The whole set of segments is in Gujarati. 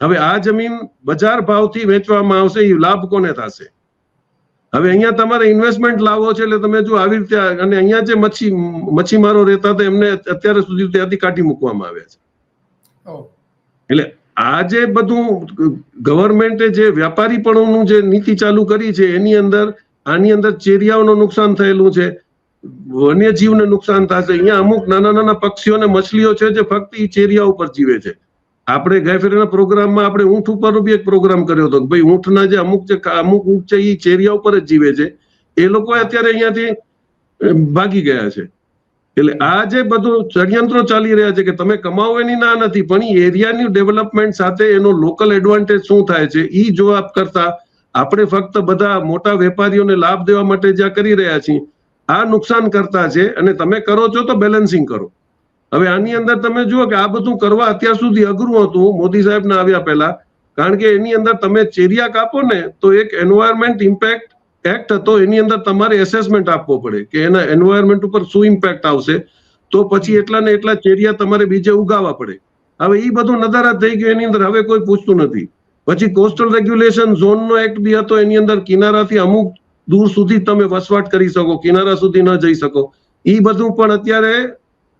હવે આ જમીન બજાર ભાવથી વેચવામાં આવશે એ લાભ કોને થશે? હવે અહીંયા તમારે ઇન્વેસ્ટમેન્ટ લાવવો છે એટલે તમે જો આવી રીતે અને અહીંયા જે મચ્છી મચ્છીમારો રહેતા હતા એમને અત્યારે સુધી ત્યાંથી કાઢી મૂકવામાં આવ્યા છે. એટલે આ જે બધું ગવર્મેન્ટે જે વ્યાપારીપણુંનું જે નીતિ ચાલુ કરી છે એની અંદર આની અંદર ચેરિયાઓનું નુકસાન થયેલું છે વન્યજીવને નુકસાન થશે. અહીંયા અમુક નાના નાના પક્ષીઓ અને મછલીઓ છે જે ફક્ત એ ચેરિયા ઉપર જીવે છે. આપણે ગાયફેરીના પ્રોગ્રામમાં આપણે ઊંટ ઉપર બી એક પ્રોગ્રામ કર્યો હતો ભાઈ ઊંટના જે અમુક જે અમુક ઊંટ છે એ ચેરિયા ઉપર જ જીવે છે. એ લોકો અત્યારે અહીંયાથી ભાગી ગયા છે. એટલે આ જે બધું ષડયંત્રો ચાલી રહ્યા છે કે તમે કમાવો એની ના નથી, પણ એરિયાની ડેવલપમેન્ટ સાથે એનો લોકલ એડવાન્ટેજ શું થાય છે એ જોવા કરતા આપણે ફક્ત બધા મોટા વેપારીઓને લાભ દેવા માટે જ્યાં કરી રહ્યા છીએ, આ નુકસાન કરતા છે અને તમે કરો છો તો બેલેન્સિંગ કરો. હવે આની અંદર તમે જુઓ કે આ બધું કરવા અત્યાર સુધી અઘરું હતું, મોદી સાહેબ ના આવ્યા પહેલા. કારણ કે એની અંદર તમે ચેરિયા કાપો ને, તો એક એન્વાયરમેન્ટ ઇમ્પેક્ટ એક્ટ હતો, એની અંદર તમારે એસેસમેન્ટ આપવો પડે કે એના એન્વાયરમેન્ટ ઉપર શું ઇમ્પેક્ટ આવશે. તો પછી એટલા ને એટલા ચેરિયા તમારે બીજે ઉગાવવા પડે. હવે એ બધું નદારા થઈ ગયું એની અંદર, હવે કોઈ પૂછતું નથી. પછી કોસ્ટલ રેગ્યુલેશન ઝોનનો એક્ટ બી હતો, એની અંદર કિનારાથી અમુક દૂર સુધી તમે વસવાટ કરી શકો, કિનારા સુધી ન જઈ શકો. એ બધું પણ અત્યારે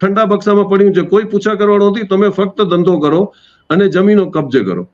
ઠંડા બક્સામાં પડ્યું છે. કોઈ પૂછા કરવાનું નથી. તમે ફક્ત ધંધો કરો અને જમીનો કબજે કરો.